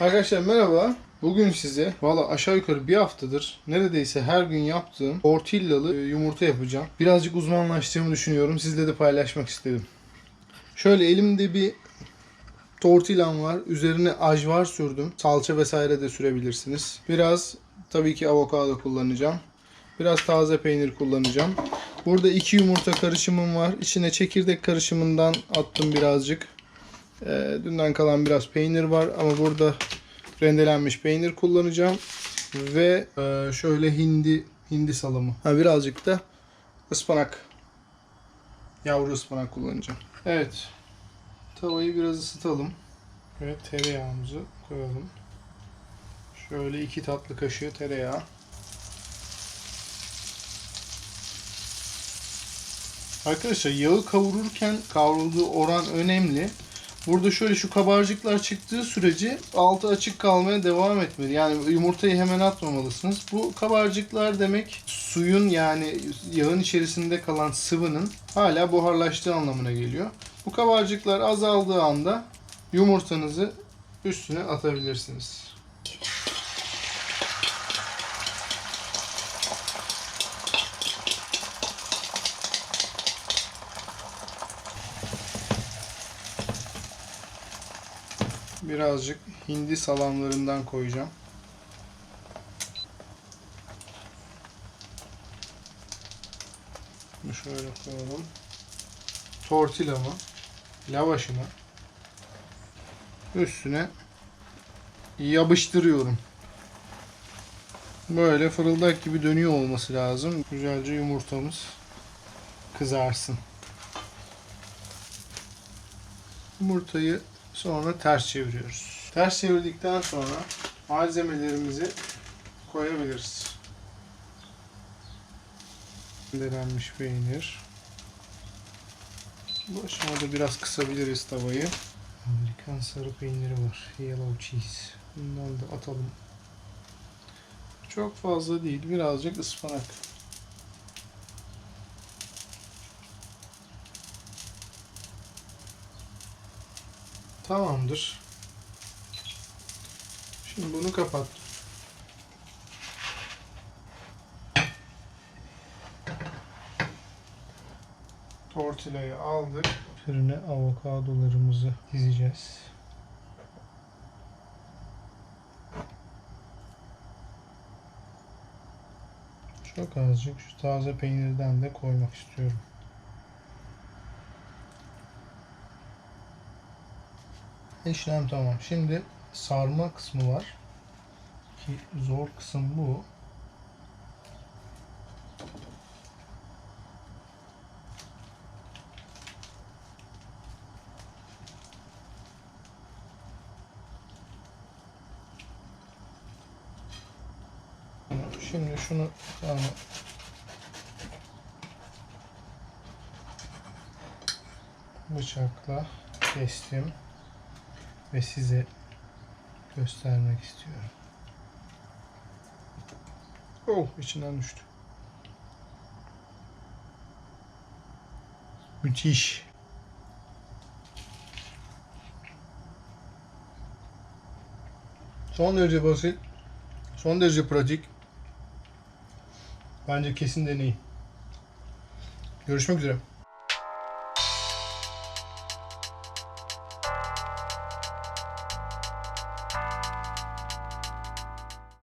Arkadaşlar merhaba. Bugün size valla aşağı yukarı bir haftadır neredeyse her gün yaptığım tortillalı e, yumurta yapacağım. Birazcık uzmanlaştığımı düşünüyorum. Sizle de paylaşmak istedim. Şöyle elimde bir tortillam var. Üzerine ajvar sürdüm. Salça vesaire de sürebilirsiniz. Biraz tabii ki avokado kullanacağım. Biraz taze peynir kullanacağım. Burada iki yumurta karışımım var. İçine çekirdek karışımından attım birazcık. Ee, dünden kalan biraz peynir var ama burada rendelenmiş peynir kullanacağım ve e, şöyle hindi hindi salamı. Ha birazcık da ıspanak. Yavru ıspanak kullanacağım. Evet. Tavayı biraz ısıtalım. Ve tereyağımızı koyalım. Şöyle iki tatlı kaşığı tereyağı. Arkadaşlar yağı kavururken kavrulduğu oran önemli. Burada şöyle şu kabarcıklar çıktığı sürece altı açık kalmaya devam etmeli. Yani yumurtayı hemen atmamalısınız. Bu kabarcıklar demek suyun yani yağın içerisinde kalan sıvının hala buharlaştığı anlamına geliyor. Bu kabarcıklar azaldığı anda yumurtanızı üstüne atabilirsiniz. Birazcık hindi salamlarından koyacağım. Bunu şöyle koyalım. Tortillamı, lavaşımı üstüne yapıştırıyorum. Böyle fırıldak gibi dönüyor olması lazım. Güzelce yumurtamız kızarsın. Yumurtayı Sonra ters çeviriyoruz. Ters çevirdikten sonra malzemelerimizi koyabiliriz. Rendelenmiş peynir. Bu aşamada biraz kısabiliriz tavayı. Amerikan sarı peyniri var. Yellow cheese. Bundan da atalım. Çok fazla değil. Birazcık ıspanak. Tamamdır. Şimdi bunu kapat. Tortillayı aldık. Üzerine avokadolarımızı dizeceğiz. Çok azıcık şu taze peynirden de koymak istiyorum. İşlem tamam. Şimdi sarma kısmı var. Ki zor kısım bu. Şimdi şunu yani bıçakla kestim ve size göstermek istiyorum. Oh içinden düştü. Müthiş. Son derece basit. Son derece pratik. Bence kesin deneyin. Görüşmek üzere.